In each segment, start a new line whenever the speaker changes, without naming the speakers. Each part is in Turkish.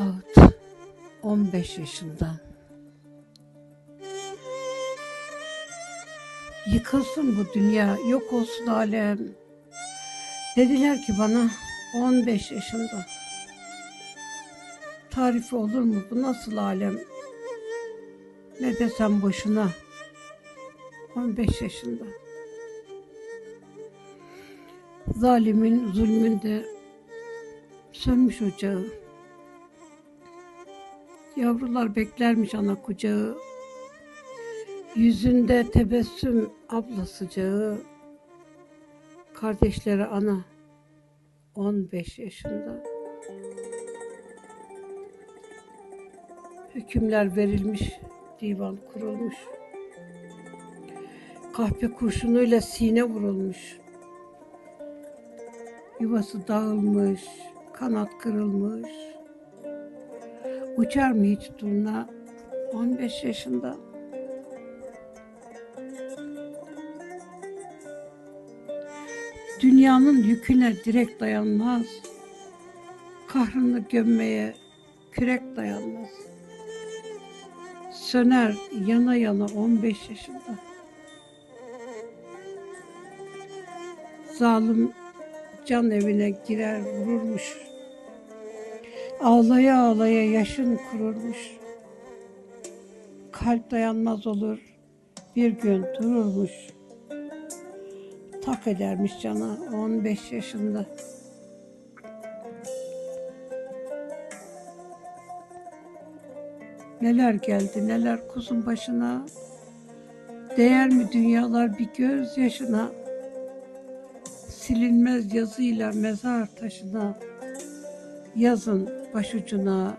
Ağıt 15 yaşında. Yıkılsın bu dünya, yok olsun alem. Dediler ki bana 15 yaşında. Tarifi olur mu bu nasıl alem? Ne desem boşuna. 15 yaşında. Zalimin zulmünde sönmüş ocağı. Yavrular beklermiş ana kucağı. Yüzünde tebessüm abla sıcağı. Kardeşleri ana 15 yaşında. Hükümler verilmiş, divan kurulmuş. Kahpe kurşunuyla sine vurulmuş. Yuvası dağılmış, kanat kırılmış. Uçar mı hiç turna 15 yaşında? Dünyanın yüküne direkt dayanmaz. Kahrını gömmeye kürek dayanmaz. Söner yana yana 15 yaşında. Zalim can evine girer vururmuş. Ağlaya ağlaya yaşın kururmuş. Kalp dayanmaz olur, bir gün dururmuş. Tak edermiş cana 15 yaşında. Neler geldi neler kuzun başına. Değer mi dünyalar bir göz yaşına? Silinmez yazıyla mezar taşına. Yazın başucuna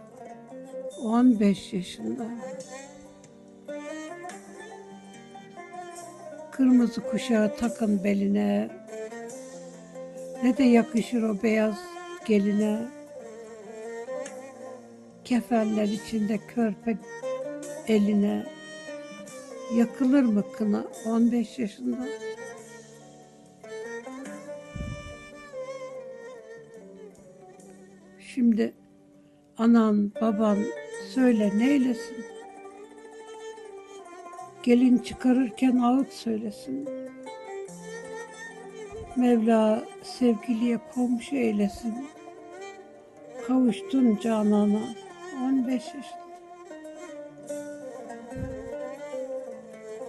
15 yaşında. Kırmızı kuşağı takın beline. Ne de yakışır o beyaz geline. Kefenler içinde körpe eline. Yakılır mı kına 15 yaşında? Şimdi anan, baban söyle neylesin? Gelin çıkarırken ağıt söylesin. Mevla sevgiliye komşu eylesin. Kavuştun canana 15 yaşında.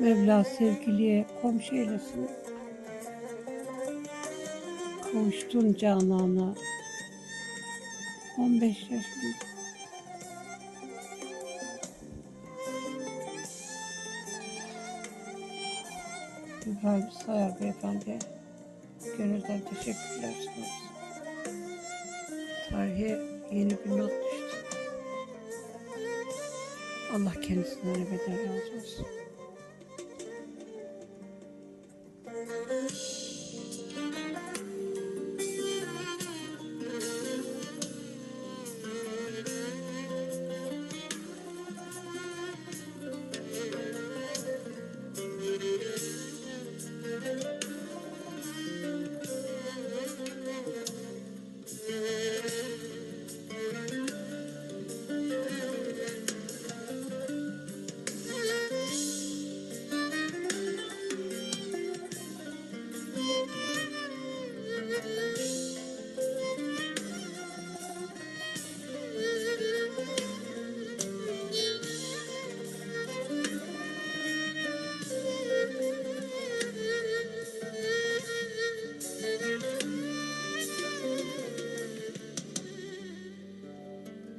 Mevla sevgiliye komşu eylesin. Kavuştun canana 15 yaşında. İbrahim Sayar Beyefendi gönülden teşekkürler sunarız. Tarihe yeni bir not düştü. Allah kendisinden ebeden razı olsun.